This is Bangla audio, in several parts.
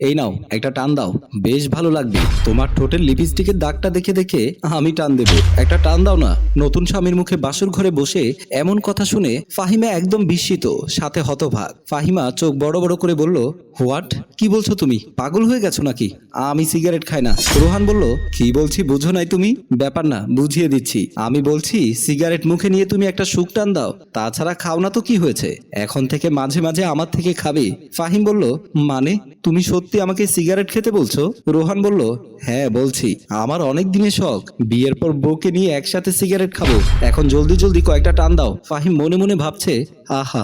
এই নাও, একটা টান দাও, বেশ ভালো লাগবে। তোমার ঠোঁটের লিপস্টিকের দাগটা দেখে দেখে আমি টান দেব। একটা টান দাও না, নতুন স্বামীর মুখে বাসুর ঘরে বসে এমন কথা শুনে ফাহিমা একদম বিস্মিত, সাথে হতভাগ। ফাহিমা চোখ বড় বড় করে বলল, হোয়াট? কি বলছো তুমি? পাগল হয়ে গেছো নাকি? আমি সিগারেট খাই না। রোহান বলল, কি বলছি বুঝো নাই তুমি? ব্যাপার না, বুঝিয়ে দিচ্ছি। আমি বলছি, সিগারেট মুখে নিয়ে তুমি একটা সুখ টান দাও, তাছাড়া খাও না তো কি হয়েছে? এখন থেকে মাঝে মাঝে আমার থেকে খাবে। ফাহিম বলল মানে? তুমি সত্যি আমাকে সিগারেট খেতে বলছো? রোহান বলল হ্যাঁ বলছি। আমার অনেক দিনের শখ। বিয়ের পর বউকে নিয়ে একসাথে সিগারেট খাব। এখন জলদি জলদি কয়েকটা টান দাও। ফাহিম মনে মনে ভাবছে, আহা,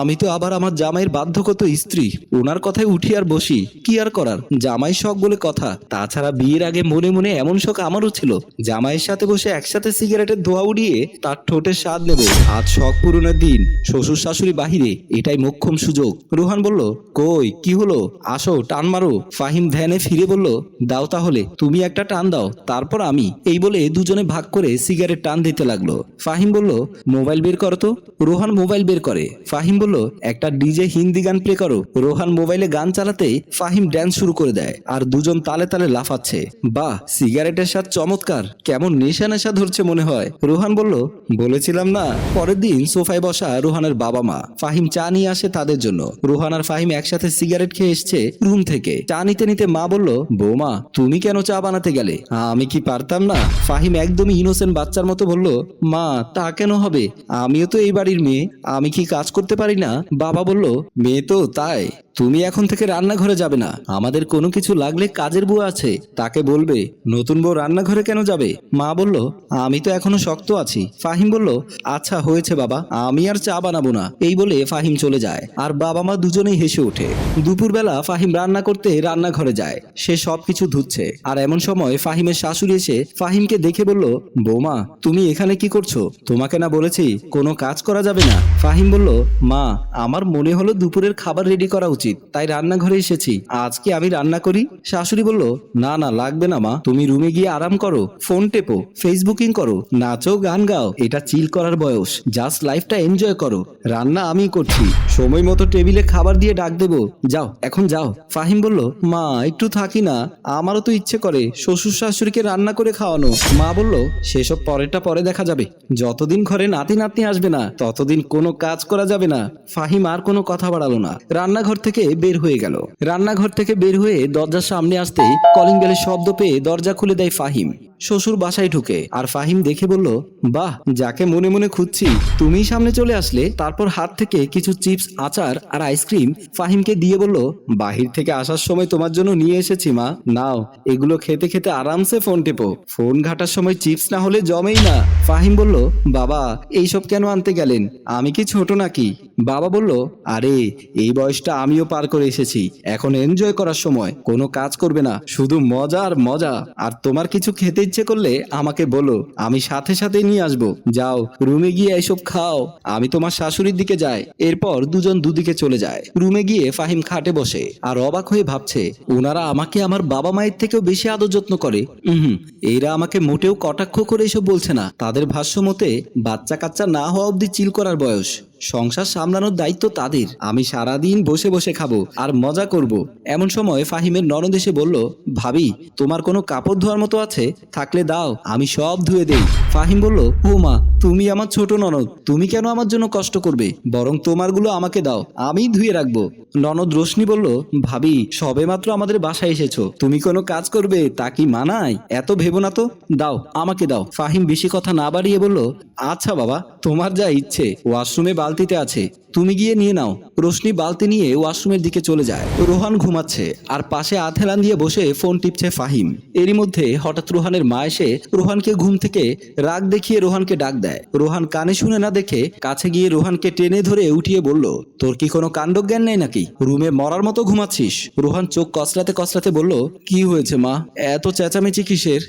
আমি তো আবার আমার জামাইয়ের বাধ্যগত স্ত্রী। ওনার কথায় উঠি আর বসি। কি আর করার? জামাই শখ বলে কথা। তাছাড়া বিয়ের আগে মনে মনে এমন শখ আমারও ছিল। জামাইয়ের সাথে বসে একসাথে সিগারেটের ধোয়া উড়িয়ে তার ঠোঁটের স্বাদ নেব। আজ শখ পূরণের দিন। শ্বশুর শাশুড়ি বাহিরে। এটাই মোক্ষম সুযোগ। রোহান বলল, কই, কি হলো? আসো টান মারো। ফাহিম ধ্যানে ফিরে বলল, দাও তাহলে, তুমি একটা টান দাও, তারপর আমি। এই বলে দুজনে ভাগ করে সিগারেট টান দিতে লাগল। ফাহিম বলল, মোবাইল বের করো তো। রোহান মোবাইল বের করে। ফাহিম বলল, একটা ডিজে হিন্দি গান প্লে করো। রোহান মোবাইলে গান চালাতে ফাহিম ড্যান্স শুরু করে দেয় আর দুজন তালে তালে লাফাচ্ছে। বাহ, সিগারেটের স্বাদ চমৎকার। কেমন নেশা নেশা ধরছে মনে হয়। রোহান বলল, বলেছিলাম না। পরের দিন সোফায় বসা রোহানের বাবা মা ফাহিম চা নিয়ে আসে তাদের জন্য। রোহান আর ফাহিম একসাথে সিগারেট খেয়ে এসছে। রুম থেকে। চা নিতে নিতে মা বলল, বৌমা, তুমি কেন চা বানাতে গেলে? আমি কি পারতাম না? ফাহিম একদমই ইনোসেন্ট বাচ্চার মতো বলল, মা, তা কেন হবে? আমিও তো এই বাড়ির মেয়ে। আমি কি কাজ করতে পারি না? বাবা বলল, মেয়ে তো, তাই। তুমি এখন থেকে রান্নাঘরে যাবে না। আমাদের কোনো কিছু লাগলে কাজের বউ আছে। তাকে বলবে, নতুন বউ রান্নাঘরে কেন যাবে? মা বলল, আমি তো এখনও শক্ত আছি। ফাহিম বলল আচ্ছা হয়েছে বাবা। আমি আর চা বানাবো না। এই বলে ফাহিম চলে যায়। আর বাবা মা দুজনেই হেসে ওঠে। দুপুরবেলা ফাহিম রান্না করতে রান্নাঘরে যায়। সে সবকিছু ধুচ্ছে। আর এমন সময় ফাহিমের শাশুড়ি এসে ফাহিমকে দেখে বলল, বৌমা, তুমি এখানে কি করছ? তোমাকে না বলেছি কোনো কাজ করা যাবে না। ফাহিম বলল, মা, আমার মনে হলো দুপুরের খাবার রেডি করা উচিত, তাই রান্নাঘরে এসেছি। আজকে আমি রান্না করি? শাশুড়ি বলল, না না, লাগবে না মা। তুমি রুমে গিয়ে আরাম করো, ফোন টেপো, ফেসবুকিং করো, নাচো, গান গাও, এটা চিল করার বয়স। জাস্ট লাইফটা এনজয় করো। রান্না আমি করছি। সময় মতো টেবিলে খাবার দিয়ে ডাক দেবো। যাও, এখন যাও। ফাহিম বলল, মা, একটু থাকি না। আমারও তো ইচ্ছে করে শ্বশুর শাশুড়িকে রান্না করে খাওয়ানো। মা বলল, সেসব পরেরটা পরে দেখা যাবে। যতদিন ঘরে নাতি নাতনি আসবে না, ততদিন কোনো কাজ করা যাবে না। ফাহিম আর কোনো কথা বাড়ালো না। রান্নাঘর থেকে বের হয়ে গেল। রান্নাঘর থেকে বের হয়ে দরজার সামনে আসতেই কলিং বেলের শব্দ পেয়ে দরজা খুলে দেয় ফাহিম। শ্বশুর বাসায় ঢুকে আর ফাহিম দেখে বলল, বাহ, যাকে মনে মনে খুঁজছি তুমি সামনে চলে আসলে। তারপর হাত থেকে কিছু চিপস, আচার আর আইসক্রিম ফাহিমকে দিয়ে বলল, বাহির থেকে আসার সময় তোমার জন্য নিয়ে এসেছি, মা। নাও, এগুলো খেতে খেতে আরামসে ফোন টেপো। ফোন ঘাটার সময় চিপস না হলে জমেই না। ফাহিম বলল, বাবা, এইসব কেন আনতে গেলেন? আমি কি ছোট নাকি? বাবা বলল, আরে, এই বয়সটা আমিও পার করে এসেছি। এখন এনজয় করার সময়। কোনো কাজ করবে না। শুধু মজা আর মজা। আর তোমার কিছু খেতে ইচ্ছে করলে আমাকে বলো, আমি সাথে সাথে নিয়ে আসব। যাও, রুমে গিয়ে এসব খাও। আমি তোমার শাশুড়ির দিকে যাই। এরপর দুজন দুদিকে চলে যায়। রুমে গিয়ে ফাহিম খাটে বসে আর অবাক হয়ে ভাবছে, ওনারা আমাকে আমার বাবা মায়ের থেকেও বেশি আদর যত্ন করে। হুম, এরা আমাকে মোটেও কটাক্ষ করে এসব বলছে না। তাদের ভাষ্য মতে বাচ্চা কাচ্চা না হওয়া অব্দি চিল করার বয়স। সংসার সামলানোর দায়িত্ব তাদের। আমি সারাদিন বসে বসে খাব আর মজা করব। এমন সময় ফাহিমের ননদ এসে বলল, ভাবি, তোমার কোনো কাপড় ধোয়ার মতো আছে? থাকলে দাও, আমি সব ধুয়ে দেই। ফাহিম বলল, ও মা, তুমি আমার ছোট ননদ, তুমি কেন আমার জন্য কষ্ট করবে? বরং তোমারগুলো আমাকে দাও, আমি ধুয়ে রাখব। ননদ রোশনি বলল, ভাবি সবে মাত্র আমাদের বাসায় এসেছ। তুমি কোনো কাজ করবে তা কি মানায়? এত ভেবো না তো? দাও, আমাকে দাও। ফাহিম বেশি কথা না বাড়িয়ে বলল আচ্ছা বাবা, তোমার যা ইচ্ছে। ওয়াশরুমে বালতিতে আছে। তুমি গিয়ে নিয়ে নাও। রোশনি বালতি নিয়ে ওয়াশরুমের দিকে চলে যায়। রোহান ঘুমাচ্ছে আর পাশে আথেলান দিয়ে বসে ফোন টিপছে ফাহিম। এরই মধ্যে হঠাৎ রোহানের মা এসে রোহানকে ঘুম থেকে রাগ দেখিয়ে রোহানকে ডাক দেয়। রোহান কানে শুনে না দেখে কাছে গিয়ে রোহানকে টেনে ধরে উঠিয়ে বলল, তোর কি কোনো কাণ্ডজ্ঞান নেই নাকি? রুমে মরার মতো ঘুমাচ্ছিস? রোহান চোখ কসলাতে কসলাতে বলল, কি হয়েছে মা? এত চেঁচামেচি কিসের?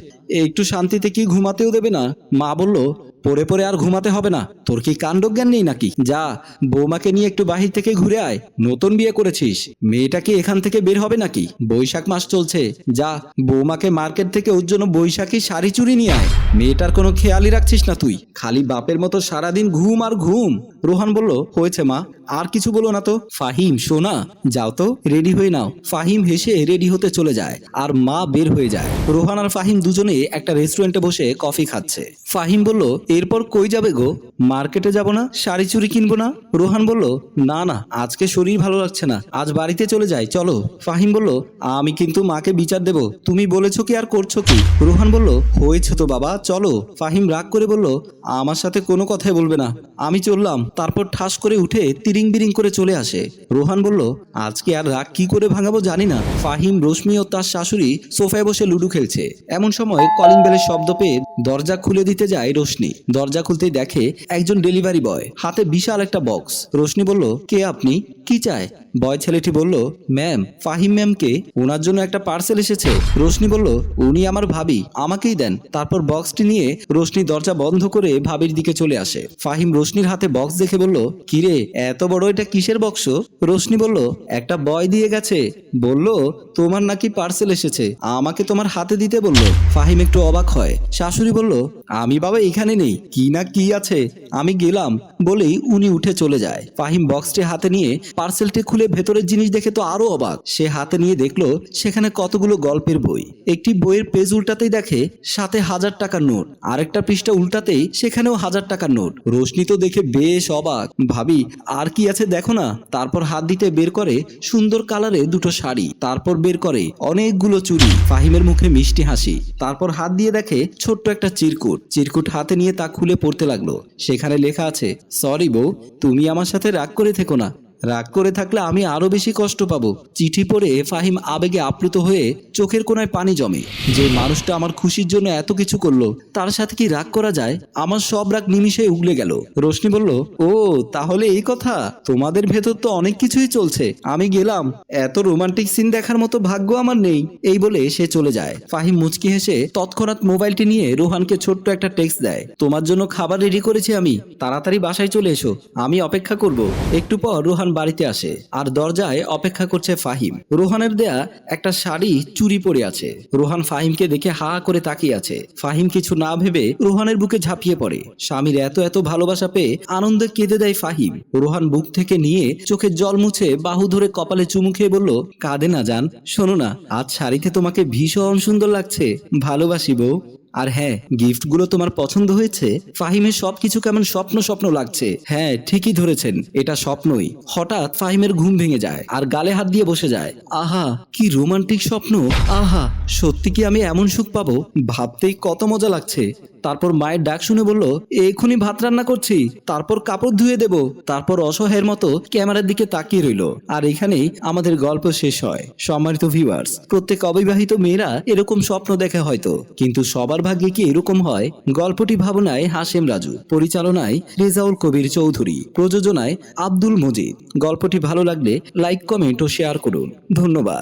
একটু শান্তিতে কি ঘুমাতেও দেবে না? মা বলল পরে পরে আর ঘুমাতে হবে না। তোর কি কাণ্ডজ্ঞান নেই নাকি? যা, বৌমাকে নিয়ে একটু বাহির থেকে ঘুরে আয়। নতুন বিয়ে করেছিস। মেয়েটা কি এখান থেকে বের হবে নাকি? বৈশাখ মাস চলছে। যা, বৌমাকে মার্কেট থেকে ওর জন্য বৈশাখী শাড়ি চুরি নিয়ে আয়। মেয়েটার কোনো খেয়ালই রাখছিস না তুই। খালি বাপের মতো সারাদিন ঘুম আর ঘুম। রোহান বলল, হয়েছে মা। আর কিছু বলো না তো। ফাহিম, সোনা, যাও তো, রেডি হয়ে নাও। ফাহিম হেসে রেডি হতে চলে যায় আর মা বের হয়ে যায়। রোহান আর ফাহিম দুজনে একটা রেস্টুরেন্টে বসে কফি খাচ্ছে। ফাহিম বলল, এরপর কই যাবে গো? মার্কেটে যাব না? শাড়ি চুরি কিনবো না? রোহান বলল, না না, আজকে শরীর ভালো লাগছে না। আজ বাড়িতে চলে যাই, চলো। ফাহিম বলল, আমি কিন্তু মাকে বিচার দেব। তুমি বলেছ কি আর করছ কি? রোহান বলল, হয়েছে তো বাবা, চলো। ফাহিম রাগ করে বলল, আমার সাথে কোনো কথাই বলবে না। আমি চললাম। তারপর ঠাস করে উঠে তিরিং বিরিং করে চলে আসে। রোহান বলল, আজকে আর রাগ কি করে ভাঙাবো জানি না। ফাহিম, রশ্মি ও তার শাশুড়ি সোফায় বসে লুডো খেলছে। এমন সময় কলিং বেলের শব্দ পেয়ে দরজা খুলে দিতে যায় রোশনি দরজা খুলতেই দেখে একজন ডেলিভারি বয়, হাতে বিশাল একটা বক্স। রোশনি বলল, কে আপনি? কি চায়? বয় ছেলেটি বলল, ম্যাম, ফাহিম ম্যামকে। ওনার জন্য একটা পার্সেল এসেছে। রোশনি বলল, উনি আমার ভাবি, আমাকেই দেন। তারপর বক্সটি নিয়ে রোশনি দরজা বন্ধ করে ভাবির দিকে চলে আসে। ফাহিম রোশনির হাতে বক্স দেখে বলল, কিরে, এত বড় এটা কিসের বক্স? রোশনি বলল, একটা বয় দিয়ে গেছে। বলল, তোমার নাকি পার্সেল এসেছে। আমাকে তোমার হাতে দিতে বলল। ফাহিম একটু অবাক হয়। শাশুড়ি বলল, আমি বাবা এখানে নেই, কি না কি আছে? আমি গেলাম, বলেই উনি উঠে চলে যায়। ফাহিম বক্সটি হাতে নিয়ে পার্সেলটি খুলে ভেতরের জিনিস দেখে তো আরও অবাক। সে হাতে নিয়ে দেখল, সেখানে কতগুলো গল্পের বই। একটি বইয়ের পেজ উল্টাতেই দেখে, সাথে হাজার টাকার নোট। আরেকটা পৃষ্ঠা উল্টাতেই সেখানেও হাজার টাকার নোট। রোশনি তো দেখে বেশ অবাক। ভাবি, আর কি আছে দেখো না? তারপর হাত দিতে বের করে সুন্দর কালারে দুটো শাড়ি, তারপর বের করে অনেকগুলো চুরি ফাহিমের মুখে মিষ্টি হাসি। তারপর হাত দিয়ে দেখে ছোট্ট একটা চিরকুট। চিরকুট হাতে নিয়ে তা খুলে পড়তে লাগল। সেখানে লেখা আছে, সরি বউ, তুমি আমার সাথে রাগ করে থেকো না। রাগ করে থাকলে আমি আরও বেশি কষ্ট পাবো। চিঠি পড়ে ফাহিম আবেগে আপ্লুত হয়ে চোখের কোনায় পানি জমে। যে মানুষটা আমার খুশির জন্য এত কিছু করল, তার সাথে কি রাগ করা যায়? আমার সব রাগ নিমিষে উগলে গেল। রোশনি বলল, ও, তাহলে এই কথা? তোমাদের ভেতর তো অনেক কিছুই চলছে। আমি গেলাম। এত রোমান্টিক সিন দেখার মতো ভাগ্য আমার নেই। এই বলে সে চলে যায়। ফাহিম মুচকি হেসে তৎক্ষণাৎ মোবাইলটি নিয়ে রোহানকে ছোট্ট একটা টেক্সট দেয়। তোমার জন্য খাবার রেডি করেছি আমি। তাড়াতাড়ি বাসায় চলে এসো। আমি অপেক্ষা করব। একটু পর রোহান বাড়িতে আসে আর দরজায় অপেক্ষা করছে ফাহিম। রোহানের দেয়া একটা শাড়ি চুরি পড়ে আছে। রোহান ফাহিমকে দেখে হা করে তাকিয়ে আছে। ফাহিম কিছু না ভেবে রোহানের বুকে ঝাঁপিয়ে পড়ে। স্বামীর এত এত ভালোবাসা পেয়ে আনন্দে কেঁদে দেয় ফাহিম। রোহান বুক থেকে নিয়ে চোখের জল মুছে বাহু ধরে কপালে চুমু খেয়ে বলল, কাঁদে না যান শোনো না, আজ শাড়িতে তোমাকে ভীষণ সুন্দর লাগছে। ভালোবাসি বউ। আর হ্যাঁ গিফটগুলো তোমার পছন্দ হয়েছে? ফাহিমের সবকিছু কেমন স্বপ্ন স্বপ্ন লাগছে? হ্যাঁ ঠিকই ধরেছেন, এটা স্বপ্নই। হঠাৎ ফাহিমের ঘুম ভেঙে যায় আর গালে হাত দিয়ে বসে যায়। আহা, কি রোমান্টিক স্বপ্ন। আহা, সত্যি কি আমি এমন সুখ পাবো? ভাবতেই কত মজা লাগছে। তারপর মায়ের ডাক শুনে বলল, এক্ষুনি ভাত রান্না করছি। তারপর কাপড় ধুয়ে দেব। তারপর অসহায়ের মতো ক্যামেরার দিকে তাকিয়ে রইল। আর এখানেই আমাদের গল্প শেষ হয়। সম্মানিত ভিউয়ার্স প্রত্যেক অবিবাহিত মেয়েরা এরকম স্বপ্ন দেখে হয়তো। কিন্তু সবার ভাগ্যে কি এরকম হয়? গল্পটি ভাবনায় হাসেম রাজু, পরিচালনায় রেজাউল কবির চৌধুরী, প্রযোজনায় আব্দুল মজিদ। গল্পটি ভালো লাগলে লাইক, কমেন্ট ও শেয়ার করুন। ধন্যবাদ।